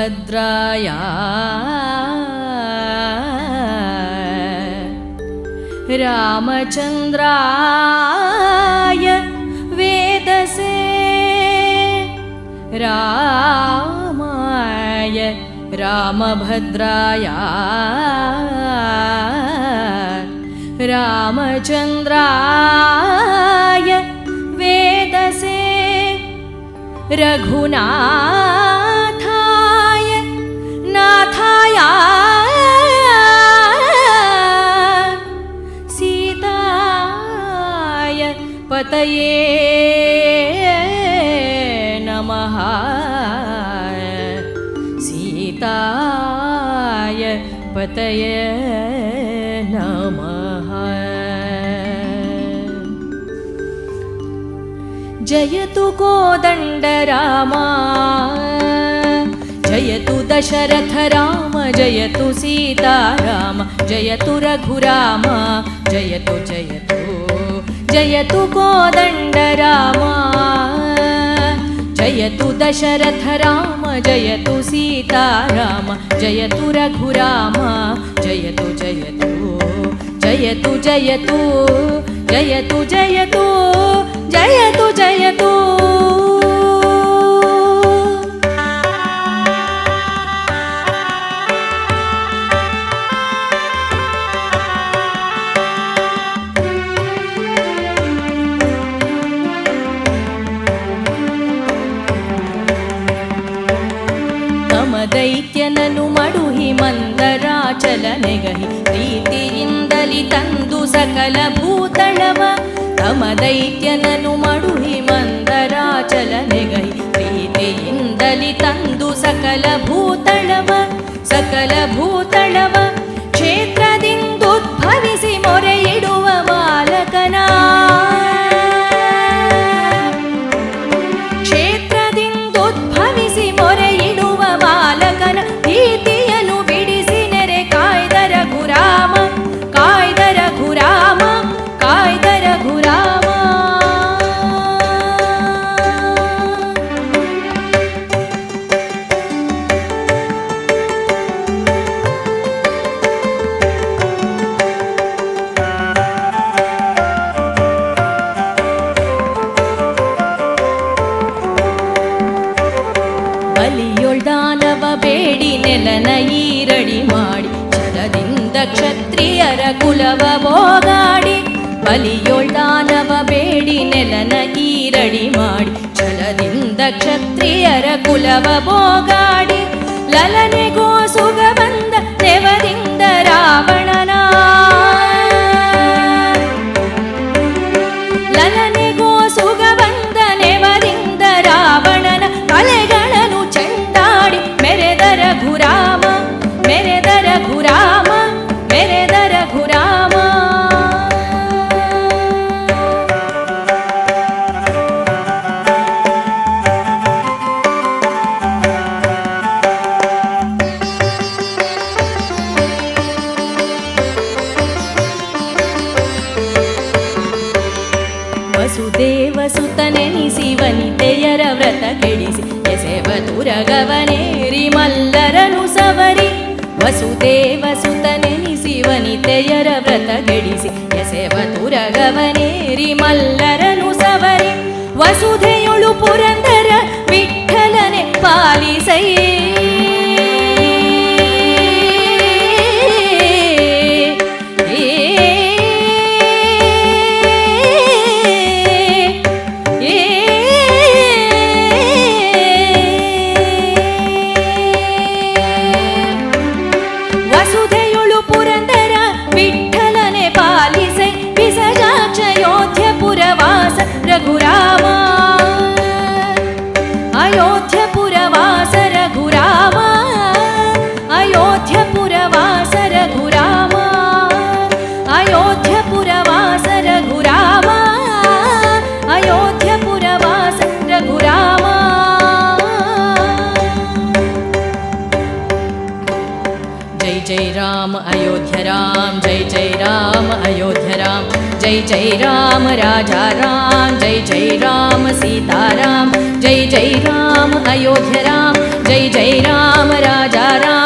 रामभद्राय रामचन्द्राय वेदसे। रामाय रामभद्राय। रामचन्द्राय वेदसे। रघुनाथाय पतये नमः। सीताय पतये नमः। जयतु कोदण्डरामा जयतु दशरथ राम। जयतु सीताराम। जयतु रघुराम। जयतु जयतु जयतु कोदण्डरामा जयतु दशरथ राम, जयतु सीताराम, जयतु रघुराम। जयतु जयतु जयतु जयतु जयतु जयतु। ಮಂದರಾಚಲನೆಗಹಿ ಪ್ರೀತಿಯಿಂದಲಿ ತಂದು ಸಕಲ ಭೂತಳವ. ತಮ ದೈತ್ಯನನು ಮಡುಹಿ ಮಂದರಾಚಲನೆಗಹಿ ಪ್ರೀತಿಯಿಂದಲಿ ತಂದು ಸಕಲ ಭೂತಳವ. ಸಕಲ ಭೂತಳವ. ಕ್ಷತ್ರಿಯರ ಕುಲವ ಬೋಗಾಡಿ ಬಲಿಯೊಳ್ದಾನವ ಬೇಡಿ ನೆಲನ ಈರಡಿ ಮಾಡಿ ಛಲದಿಂದ ಕ್ಷತ್ರಿಯರ ಕುಲವ ಬೋಗಾಡಿ ಲಲನೆಗೋ ವಸುದೇವ ಸುತನೆನಿಸಿ ವನಿತೆಯರ ವ್ರತ ಕೆಡಿಸಿ. ಎಸೆವ ತುರಗವನೇರಿ ಮಲ್ಲರನು ಸವರಿ. ವಸುದೇವ ಸುತನೆನಿಸಿ ವನಿತೆಯರ ವ್ರತ ಕೆಡಿಸಿ. ಎಸೆವ ತುರಗವನೇರಿ ಮಲ್ಲರನು ಸವರಿ. ವಸುಧೆಯೊಳು ಪುರಂದರ जय राम अयोध्य राम जय जय राम अयोध्य राम जय जय राम राजा राम जय जय राम सीता राम जय जय राम अयोध्य राम जय जय राम राजा राम